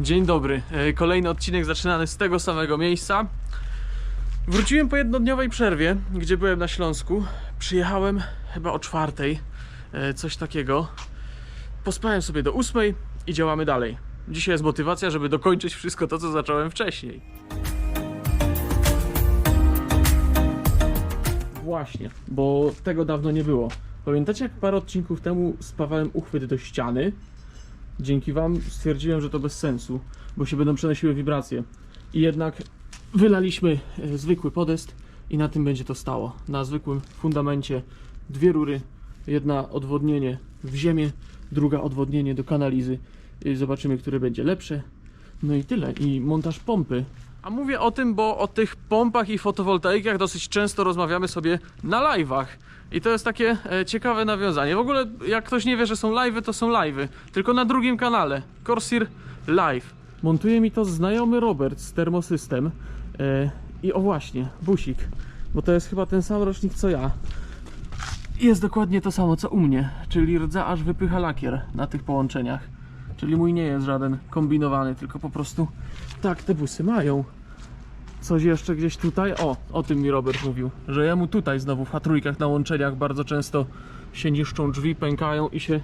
Dzień dobry. E, Kolejny odcinek zaczynany z tego samego miejsca. Wróciłem po jednodniowej przerwie, gdzie byłem na Śląsku. Przyjechałem chyba o czwartej, e, coś takiego. Pospałem sobie do ósmej i działamy dalej. Dzisiaj jest motywacja, żeby dokończyć wszystko to, co zacząłem wcześniej. Właśnie, bo tego dawno nie było. Pamiętacie, jak parę odcinków temu spawałem uchwyt do ściany? Dzięki Wam stwierdziłem, że to bez sensu, bo się będą przenosiły wibracje. I jednak wylaliśmy e, zwykły podest i na tym będzie to stało. Na zwykłym fundamencie dwie rury, jedna odwodnienie w ziemię, druga odwodnienie do kanalizy. Zobaczymy, które będzie lepsze. No i tyle. I montaż pompy. A mówię o tym, bo o tych pompach i fotowoltaikach dosyć często rozmawiamy sobie na live'ach. I to jest takie e, ciekawe nawiązanie. W ogóle, jak ktoś nie wie, że są live'y, to są live'y. Tylko na drugim kanale. Corsair Live. Montuje mi to znajomy Robert z Thermosystem. E, I o właśnie, busik. Bo to jest chyba ten sam rocznik co ja. Jest dokładnie to samo co u mnie, czyli rdza aż wypycha lakier na tych połączeniach. Czyli mój nie jest żaden kombinowany, tylko po prostu tak te busy mają. Coś jeszcze gdzieś tutaj? O, o tym mi Robert mówił, że jemu tutaj znowu w hatrójkach na łączeniach bardzo często się niszczą drzwi, pękają i się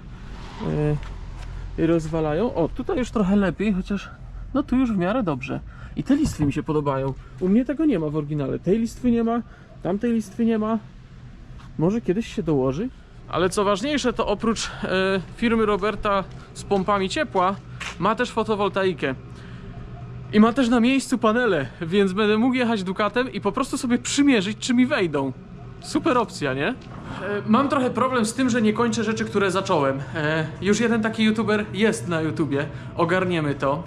i rozwalają. O, tutaj już trochę lepiej, chociaż no tu już w miarę dobrze. I te listwy mi się podobają. U mnie tego nie ma w oryginale. Tej listwy nie ma, tamtej listwy nie ma. Może kiedyś się dołoży? Ale co ważniejsze, to oprócz e, firmy Roberta z pompami ciepła, ma też fotowoltaikę. I ma też na miejscu panele, więc będę mógł jechać Ducatem i po prostu sobie przymierzyć, czy mi wejdą. Super opcja, nie? E, Mam trochę problem z tym, że nie kończę rzeczy, które zacząłem. E, Już jeden taki youtuber jest na YouTubie, ogarniemy to.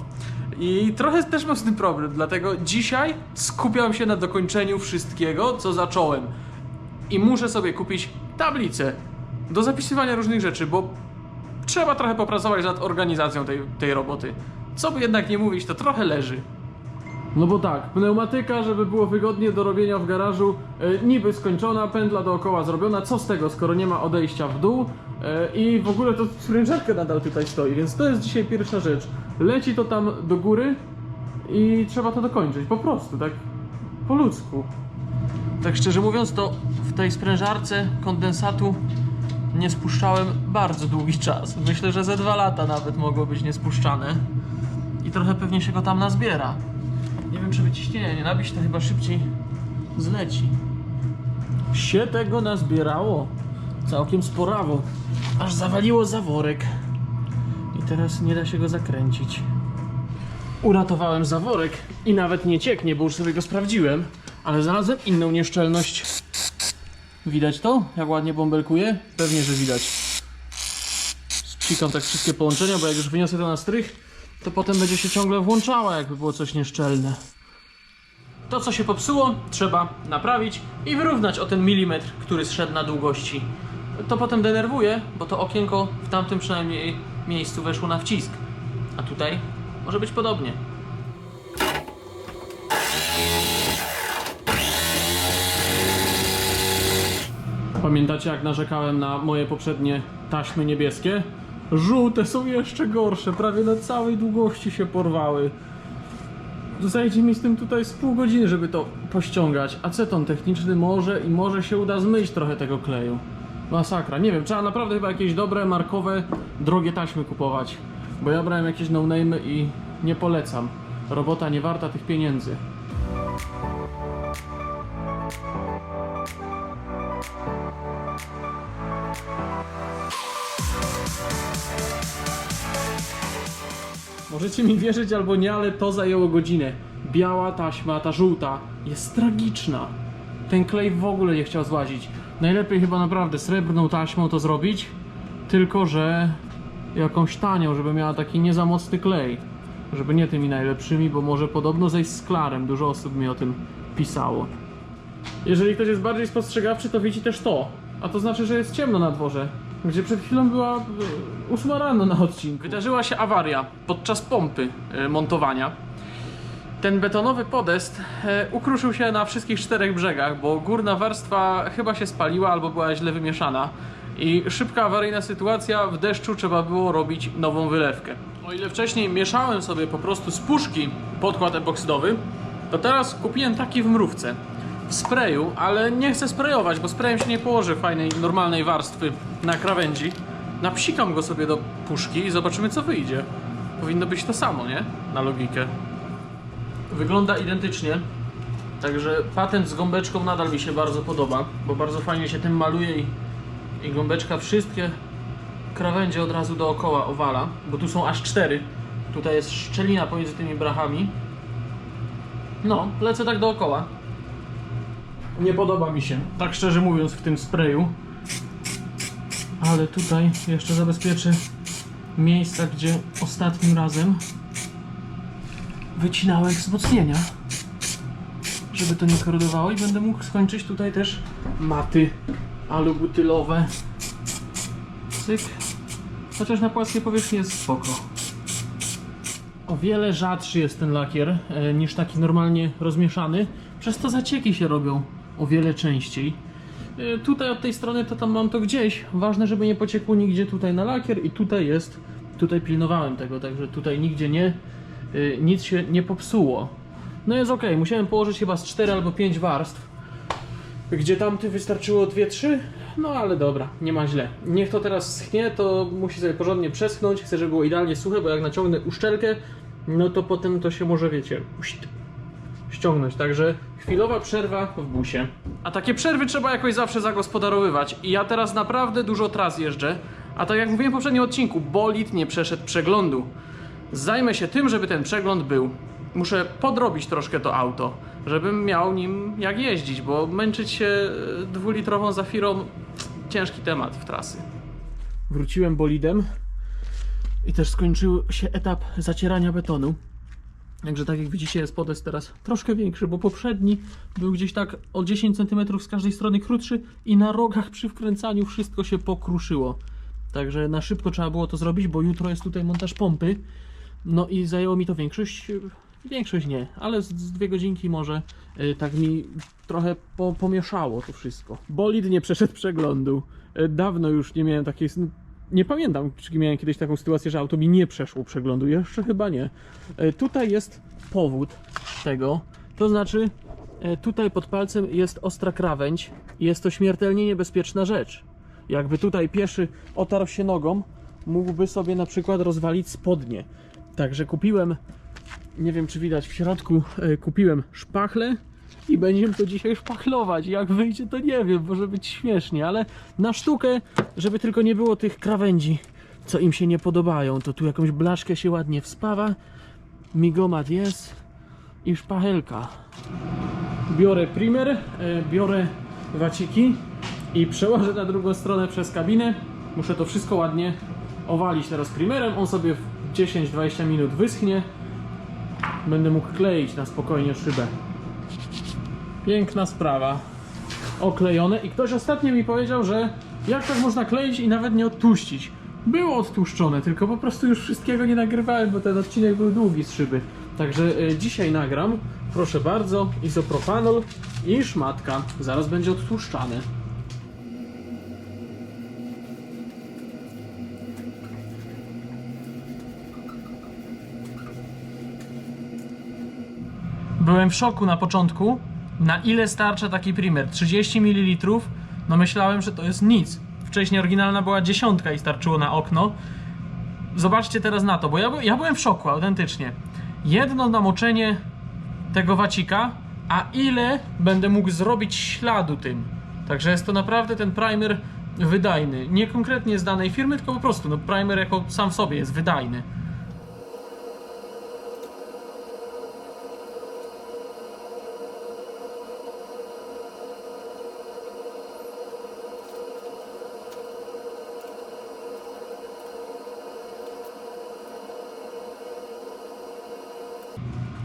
I trochę też mam z tym problem, dlatego dzisiaj skupiam się na dokończeniu wszystkiego, co zacząłem. I muszę sobie kupić tablicę do zapisywania różnych rzeczy, bo trzeba trochę popracować nad organizacją tej, tej roboty. Co by jednak nie mówić, to trochę leży. No bo tak, pneumatyka, żeby było wygodnie do robienia w garażu, e, niby skończona, pędla dookoła zrobiona, co z tego, skoro nie ma odejścia w dół e, i w ogóle to sprężarka nadal tutaj stoi, więc to jest dzisiaj pierwsza rzecz. Leci to tam do góry i trzeba to dokończyć, po prostu, tak po ludzku. Tak szczerze mówiąc, to w tej sprężarce kondensatu nie spuszczałem bardzo długi czas. Myślę, że ze dwa lata nawet mogło być niespuszczane. I trochę pewnie się go tam nazbiera. Nie wiem, czy by ciśnienie nie nabić, to chyba szybciej zleci. Się tego nazbierało. Całkiem sporawo. Aż zawaliło zaworek. I teraz nie da się go zakręcić. Uratowałem zaworek i nawet nie cieknie, bo już sobie go sprawdziłem. Ale znalazłem inną nieszczelność. Widać to? Jak ładnie bąbelkuje? Pewnie, że widać. Spikam tak wszystkie połączenia, bo jak już wyniosę to na strych, to potem będzie się ciągle włączała, jakby było coś nieszczelne. To, co się popsuło, trzeba naprawić i wyrównać o ten milimetr, który zszedł na długości. To potem denerwuje, bo to okienko w tamtym przynajmniej miejscu weszło na wcisk. A tutaj może być podobnie. Pamiętacie jak narzekałem na moje poprzednie taśmy niebieskie? Żółte są jeszcze gorsze, prawie na całej długości się porwały. Zajdzie mi z tym tutaj z pół godziny, żeby to pościągać. Aceton techniczny może i może się uda zmyć trochę tego kleju. Masakra, nie wiem, trzeba naprawdę chyba jakieś dobre, markowe, drogie taśmy kupować. Bo ja brałem jakieś no-name i nie polecam. Robota nie warta tych pieniędzy. Możecie mi wierzyć albo nie, ale to zajęło godzinę. Biała taśma, ta żółta, jest tragiczna. Ten klej w ogóle nie chciał złazić. Najlepiej chyba naprawdę srebrną taśmą to zrobić, tylko że jakąś tanią, żeby miała taki nie mocny klej. Żeby nie tymi najlepszymi, bo może podobno zejść z klarem. Dużo osób mi o tym pisało. Jeżeli ktoś jest bardziej spostrzegawczy, to widzi też to. A to znaczy, że jest ciemno na dworze. Gdzie przed chwilą była e, 8 rano na odcinku. Wydarzyła się awaria podczas pompy e, montowania. Ten betonowy podest e, ukruszył się na wszystkich czterech brzegach, bo górna warstwa chyba się spaliła albo była źle wymieszana. I szybka awaryjna sytuacja, w deszczu trzeba było robić nową wylewkę. O ile wcześniej mieszałem sobie po prostu z puszki podkład epoksydowy, to teraz kupiłem taki w mrówce. Sprayu, ale nie chcę sprayować, bo sprayem się nie położy fajnej, normalnej warstwy na krawędzi. Napsikam go sobie do puszki i zobaczymy co wyjdzie. Powinno być to samo, nie? Na logikę. Wygląda identycznie. Także patent z gąbeczką nadal mi się bardzo podoba, bo bardzo fajnie się tym maluje i, i gąbeczka wszystkie krawędzie od razu dookoła owala, bo tu są aż cztery. Tutaj jest szczelina pomiędzy tymi brachami. No, lecę tak dookoła. Nie podoba mi się, tak szczerze mówiąc, w tym sprayu. Ale tutaj jeszcze zabezpieczę miejsca, gdzie ostatnim razem wycinałem wzmocnienia, żeby to nie korodowało i będę mógł skończyć tutaj też maty alubutylowe. Cyk. Chociaż na płaskiej powierzchni jest spoko. O wiele rzadszy jest ten lakier e, niż taki normalnie rozmieszany, przez to zacieki się robią o wiele częściej. E, tutaj od tej strony to tam mam to gdzieś. Ważne, żeby nie pociekło nigdzie tutaj na lakier i tutaj jest, tutaj pilnowałem tego, także tutaj nigdzie nie, e, nic się nie popsuło. No jest ok, musiałem położyć chyba z 4 albo 5 warstw, gdzie tamty wystarczyło 2-3, no ale dobra, nie ma źle. Niech to teraz schnie, to musi sobie porządnie przeschnąć. Chcę, żeby było idealnie suche, bo jak naciągnę uszczelkę, no to potem to się może, wiecie, ściągnąć. Także chwilowa przerwa w busie. A takie przerwy trzeba jakoś zawsze zagospodarowywać. I ja teraz naprawdę dużo tras jeżdżę. A tak jak mówiłem w poprzednim odcinku, bolid nie przeszedł przeglądu. Zajmę się tym, żeby ten przegląd był. Muszę podrobić troszkę to auto, żebym miał nim jak jeździć, bo męczyć się e, dwulitrową Zafirą ciężki temat w trasy. Wróciłem bolidem i też skończył się etap zacierania betonu. Także tak jak widzicie jest podest teraz troszkę większy, bo poprzedni był gdzieś tak o 10 cm z każdej strony krótszy i na rogach przy wkręcaniu wszystko się pokruszyło. Także na szybko trzeba było to zrobić, bo jutro jest tutaj montaż pompy. No i zajęło mi to większość, większość nie, ale z, z dwie godzinki może y, tak mi trochę po, pomieszało to wszystko. Bolid nie przeszedł przeglądu. Y, dawno już nie miałem takiej, nie pamiętam czy miałem kiedyś taką sytuację, że auto mi nie przeszło przeglądu, jeszcze chyba nie. Y, tutaj jest powód tego, to znaczy y, tutaj pod palcem jest ostra krawędź i jest to śmiertelnie niebezpieczna rzecz. Jakby tutaj pieszy otarł się nogą, mógłby sobie na przykład rozwalić spodnie. Także kupiłem, nie wiem czy widać w środku, e, kupiłem szpachle i będziemy to dzisiaj szpachlować. Jak wyjdzie to nie wiem, może być śmiesznie, ale na sztukę, żeby tylko nie było tych krawędzi, co im się nie podobają, to tu jakąś blaszkę się ładnie wspawa, migomat jest i szpachelka. Biorę primer, e, biorę waciki i przełożę na drugą stronę przez kabinę. Muszę to wszystko ładnie owalić teraz primerem. On sobie w 10-20 minut wyschnie. Będę mógł kleić na spokojnie szybę. Piękna sprawa. Oklejone i ktoś ostatnio mi powiedział, że jak tak można kleić i nawet nie odtłuścić. Było odtłuszczone, tylko po prostu już wszystkiego nie nagrywałem, bo ten odcinek był długi z szyby. Także e, dzisiaj nagram, proszę bardzo, izopropanol i szmatka. Zaraz będzie odtłuszczane. Byłem w szoku na początku, na ile starcza taki primer. 30 ml, no myślałem, że to jest nic. Wcześniej oryginalna była dziesiątka i starczyło na okno. Zobaczcie teraz na to, bo ja, ja byłem w szoku, autentycznie. Jedno namoczenie tego wacika, a ile będę mógł zrobić śladu tym. Także jest to naprawdę ten primer wydajny. Nie konkretnie z danej firmy, tylko po prostu no, primer jako sam w sobie jest wydajny.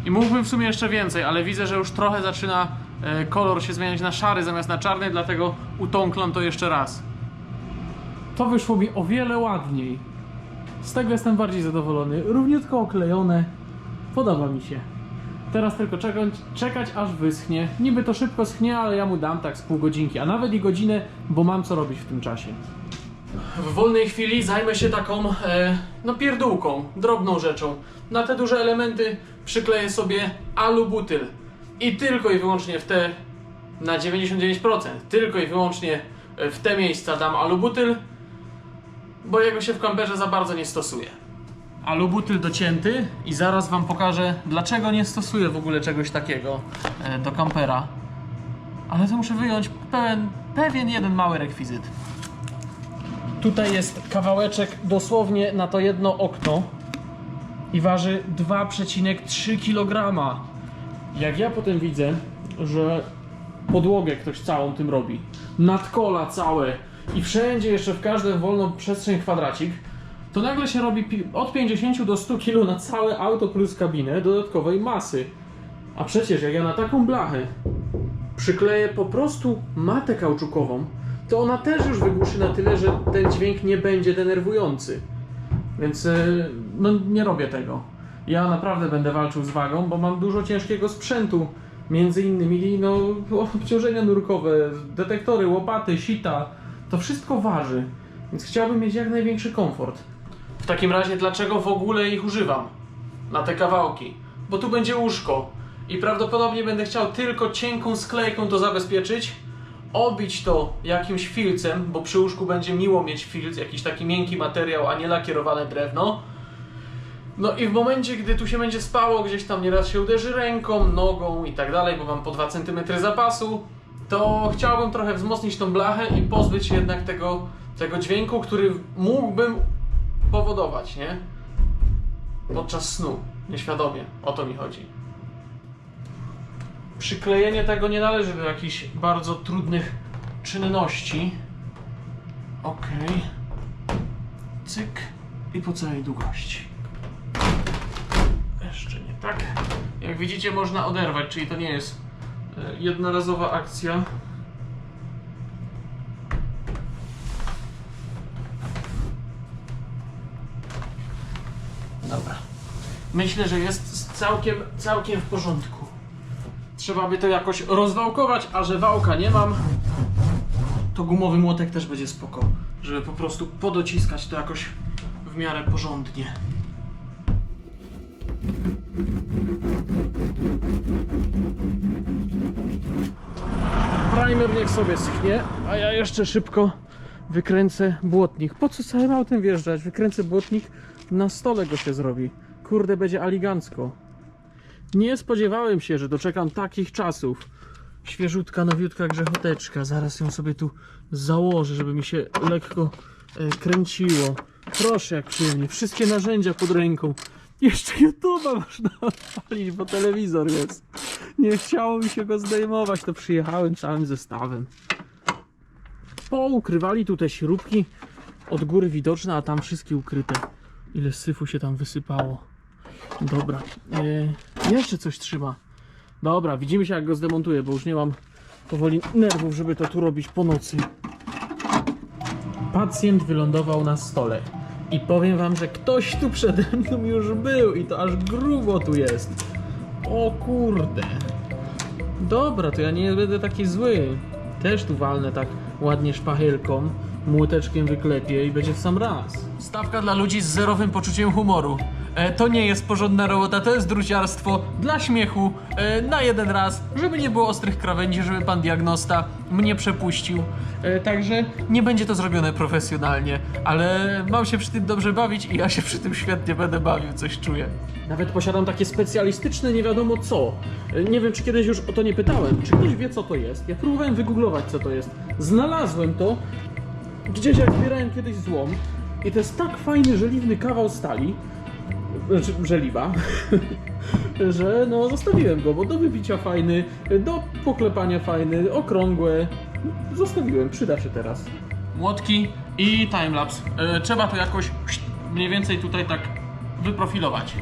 I mógłbym w sumie jeszcze więcej, ale widzę, że już trochę zaczyna e, kolor się zmieniać na szary zamiast na czarny, dlatego utąklam to jeszcze raz. To wyszło mi o wiele ładniej. Z tego jestem bardziej zadowolony. Równiutko oklejone. Podoba mi się. Teraz tylko czekać, czekać aż wyschnie. Niby to szybko schnie, ale ja mu dam tak z pół godzinki, a nawet i godzinę, bo mam co robić w tym czasie. W wolnej chwili zajmę się taką, e, no pierdółką, drobną rzeczą. Na te duże elementy przykleję sobie alubutyl. I tylko i wyłącznie w te, na 99%, tylko i wyłącznie e, w te miejsca dam alubutyl, bo jego się w kamperze za bardzo nie stosuje. Alubutyl docięty i zaraz wam pokażę, dlaczego nie stosuję w ogóle czegoś takiego e, do kampera. Ale to muszę wyjąć pełen, pewien jeden mały rekwizyt. Tutaj jest kawałeczek dosłownie na to jedno okno i waży 2,3 kg. Jak ja potem widzę, że podłogę ktoś całą tym robi, nadkola całe i wszędzie jeszcze w każdą wolną przestrzeń kwadracik, to nagle się robi od 50 do 100 kg na całe auto plus kabinę dodatkowej masy. A przecież jak ja na taką blachę przykleję po prostu matę kauczukową, to ona też już wygłuszy na tyle, że ten dźwięk nie będzie denerwujący. Więc e, no nie robię tego. Ja naprawdę będę walczył z wagą, bo mam dużo ciężkiego sprzętu. Między innymi no, obciążenia nurkowe, detektory, łopaty, sita. To wszystko waży. Więc chciałbym mieć jak największy komfort. W takim razie dlaczego w ogóle ich używam? Na te kawałki. Bo tu będzie łóżko. I prawdopodobnie będę chciał tylko cienką sklejką to zabezpieczyć, obić to jakimś filcem, bo przy łóżku będzie miło mieć filc, jakiś taki miękki materiał, a nie lakierowane drewno. No i w momencie, gdy tu się będzie spało, gdzieś tam nieraz się uderzy ręką, nogą i tak dalej, bo mam po 2 cm zapasu, to chciałbym trochę wzmocnić tą blachę i pozbyć się jednak tego, tego dźwięku, który mógłbym powodować, nie? Podczas snu, nieświadomie, o to mi chodzi. Przyklejenie tego nie należy do jakichś bardzo trudnych czynności. Ok. Cyk. I po całej długości. Jeszcze nie tak. Jak widzicie, można oderwać, czyli to nie jest e, jednorazowa akcja. Dobra. Myślę, że jest całkiem, całkiem w porządku. Trzeba by to jakoś rozwałkować, a że wałka nie mam, to gumowy młotek też będzie spoko, żeby po prostu podociskać to jakoś w miarę porządnie. Primer niech sobie schnie, a ja jeszcze szybko wykręcę błotnik. Po co całym autem wjeżdżać? Wykręcę błotnik, na stole go się zrobi. Kurde, będzie aligancko. Nie spodziewałem się, że doczekam takich czasów. Świeżutka, nowiutka grzechoteczka. Zaraz ją sobie tu założę, żeby mi się lekko e, kręciło. Proszę, jak przyjemnie. Wszystkie narzędzia pod ręką. Jeszcze YouTube'a można odpalić, bo telewizor jest. Nie chciało mi się go zdejmować, to przyjechałem całym zestawem. Poukrywali tu te śrubki od góry widoczne, a tam wszystkie ukryte. Ile syfu się tam wysypało. Dobra. E, jeszcze coś trzyma. Dobra, widzimy się jak go zdemontuję, bo już nie mam powoli nerwów, żeby to tu robić po nocy. Pacjent wylądował na stole. I powiem wam, że ktoś tu przede mną już był i to aż grubo tu jest. O kurde. Dobra, to ja nie będę taki zły. Też tu walnę tak ładnie szpachelką, młoteczkiem wyklepię i będzie w sam raz. Stawka dla ludzi z zerowym poczuciem humoru. E, to nie jest porządna robota, to jest druciarstwo dla śmiechu, e, na jeden raz, żeby nie było ostrych krawędzi, żeby pan diagnosta mnie przepuścił. E, także nie będzie to zrobione profesjonalnie, ale mam się przy tym dobrze bawić i ja się przy tym świetnie będę bawił, coś czuję. Nawet posiadam takie specjalistyczne nie wiadomo co. Nie wiem, czy kiedyś już o to nie pytałem. Czy ktoś wie, co to jest? Ja próbowałem wygooglować, co to jest. Znalazłem to gdzieś, jak zbierałem kiedyś złom. I to jest tak fajny, żeliwny kawał stali, żeliwa, że no zostawiłem go, bo do wybicia fajny, do poklepania fajny, okrągłe. Zostawiłem, przyda się teraz. Młotki i timelapse. E, trzeba to jakoś mniej więcej tutaj tak wyprofilować.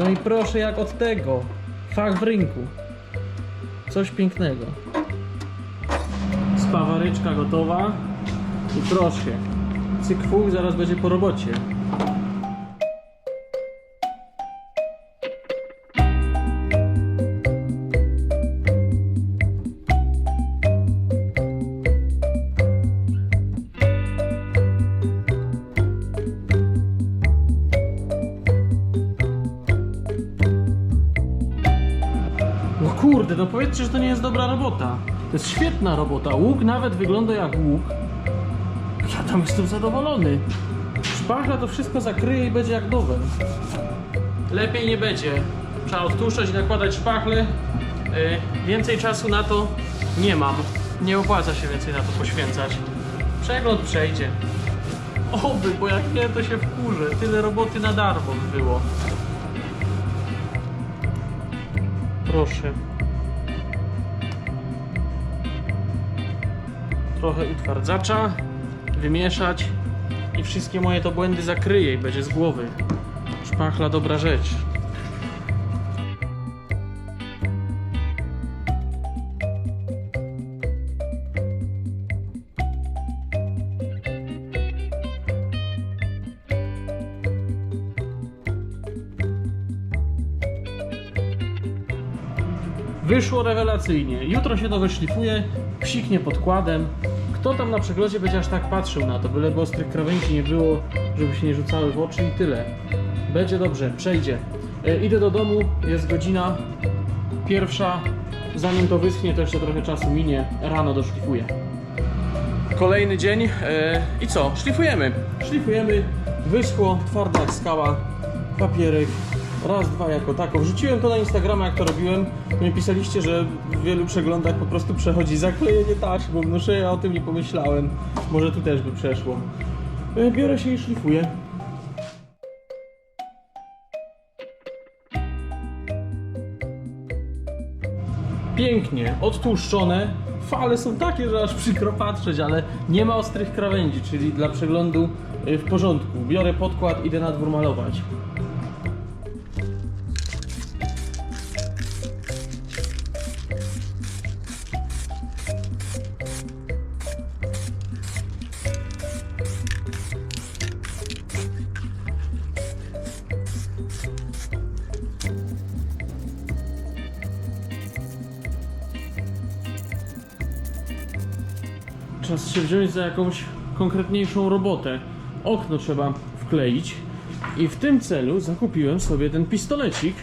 No i proszę jak od tego. Fach w rynku. Coś pięknego. Spawaryczka gotowa. I proszę. Cyk zaraz będzie po robocie. No powiedzcie, że to nie jest dobra robota. To jest świetna robota. Łuk nawet wygląda jak łuk. Ja tam jestem zadowolony. Szpachla to wszystko zakryje i będzie jak nowe. Lepiej nie będzie. Trzeba odtłuszczać i nakładać szpachle. Yy, więcej czasu na to nie mam. Nie opłaca się więcej na to poświęcać. Przegląd przejdzie. Oby, bo jak nie, to się wkurzę. Tyle roboty na darmo by było. Proszę. Trochę utwardzacza, wymieszać i wszystkie moje to błędy zakryje i będzie z głowy. Szpachla dobra rzecz. Wyszło rewelacyjnie. Jutro się to wyszlifuje, psiknie podkładem. Kto tam na przeglądzie będzie aż tak patrzył na to, byleby ostrych krawędzi nie było, żeby się nie rzucały w oczy i tyle. Będzie dobrze, przejdzie. E, idę do domu, jest godzina pierwsza. Zanim to wyschnie, to jeszcze trochę czasu minie. Rano doszlifuję. Kolejny dzień e, i co? Szlifujemy. Szlifujemy, wyschło, twarda jak skała, papierek, raz, dwa jako tako. Wrzuciłem to na Instagrama, jak to robiłem. Mi pisaliście, że w wielu przeglądach po prostu przechodzi zaklejenie taśmą. No ja o tym nie pomyślałem. Może tu też by przeszło. E, Biorę się i szlifuję. Pięknie, odtłuszczone. Fale są takie, że aż przykro patrzeć, ale nie ma ostrych krawędzi, czyli dla przeglądu y, w porządku. Biorę podkład, idę na dwór malować. Się wziąć za jakąś konkretniejszą robotę. Okno trzeba wkleić i w tym celu zakupiłem sobie ten pistolecik.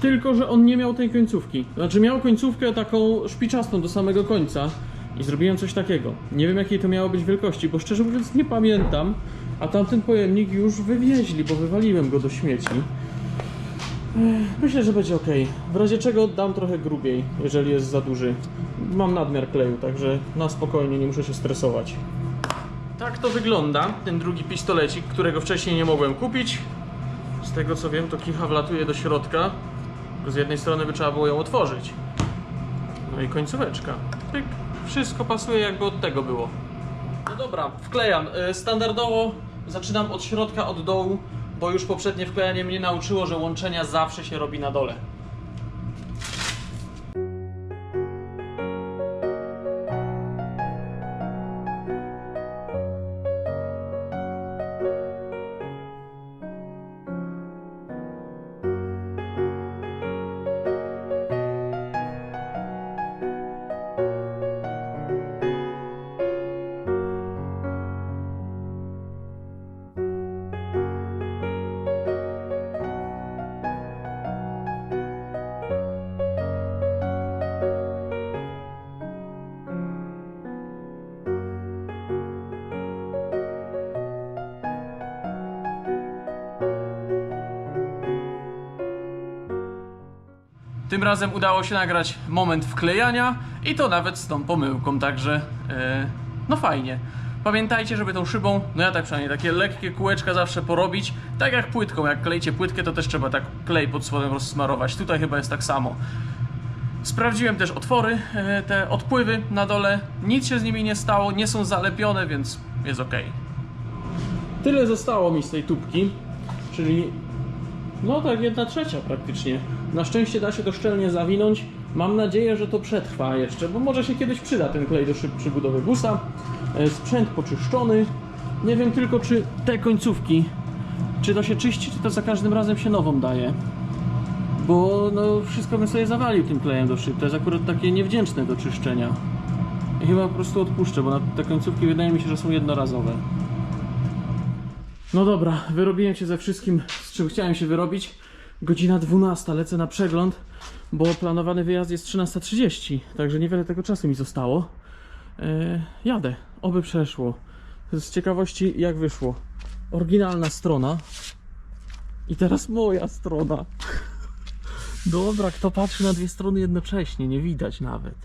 Tylko, że on nie miał tej końcówki. Znaczy miał końcówkę taką szpiczastą do samego końca i zrobiłem coś takiego. Nie wiem jakiej to miało być wielkości, bo szczerze mówiąc nie pamiętam. A tamten pojemnik już wywieźli, bo wywaliłem go do śmieci. Myślę, że będzie ok. W razie czego dam trochę grubiej, jeżeli jest za duży. Mam nadmiar kleju, także na spokojnie, nie muszę się stresować. Tak to wygląda, ten drugi pistolecik, którego wcześniej nie mogłem kupić. Z tego co wiem, to kicha wlatuje do środka. Z jednej strony by trzeba było ją otworzyć. No i końcóweczka. Wszystko pasuje jakby od tego było. No dobra, wklejam. Y, Standardowo zaczynam od środka, od dołu, bo już poprzednie wklejanie mnie nauczyło, że łączenia zawsze się robi na dole. Tym razem udało się nagrać moment wklejania i to nawet z tą pomyłką, także e, no fajnie. Pamiętajcie, żeby tą szybą, no ja tak przynajmniej, takie lekkie kółeczka zawsze porobić, tak jak płytką, jak klejcie płytkę, to też trzeba tak klej pod spodem rozsmarować. Tutaj chyba jest tak samo. Sprawdziłem też otwory, e, te odpływy na dole, nic się z nimi nie stało, nie są zalepione, więc jest ok. Tyle zostało mi z tej tubki, czyli No tak, jedna trzecia praktycznie. Na szczęście da się to szczelnie zawinąć. Mam nadzieję, że to przetrwa jeszcze, bo może się kiedyś przyda ten klej do szyb przy budowie busa. E, Sprzęt poczyszczony. Nie wiem tylko, czy te końcówki, czy to się czyści, czy to za każdym razem się nową daje. Bo no, wszystko bym sobie zawalił tym klejem do szyb. To jest akurat takie niewdzięczne do czyszczenia. I chyba po prostu odpuszczę, bo te końcówki wydaje mi się, że są jednorazowe. No dobra, wyrobiłem się ze wszystkim, czym chciałem się wyrobić. Godzina 12, lecę na przegląd, bo planowany wyjazd jest 13.30, także niewiele tego czasu mi zostało. E, jadę, oby przeszło. Z ciekawości jak wyszło. Oryginalna strona. I teraz moja strona. Dobra, kto patrzy na dwie strony jednocześnie, nie widać nawet.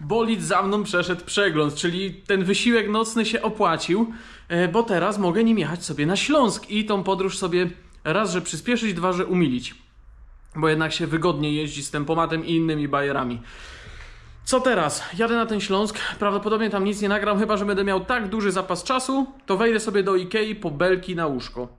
Bolid za mną przeszedł przegląd, czyli ten wysiłek nocny się opłacił, e, bo teraz mogę nim jechać sobie na Śląsk i tą podróż sobie raz, że przyspieszyć, dwa, że umilić. Bo jednak się wygodnie jeździ z tempomatem i innymi bajerami. Co teraz? Jadę na ten Śląsk, prawdopodobnie tam nic nie nagram, chyba że będę miał tak duży zapas czasu, to wejdę sobie do Ikei po belki na łóżko.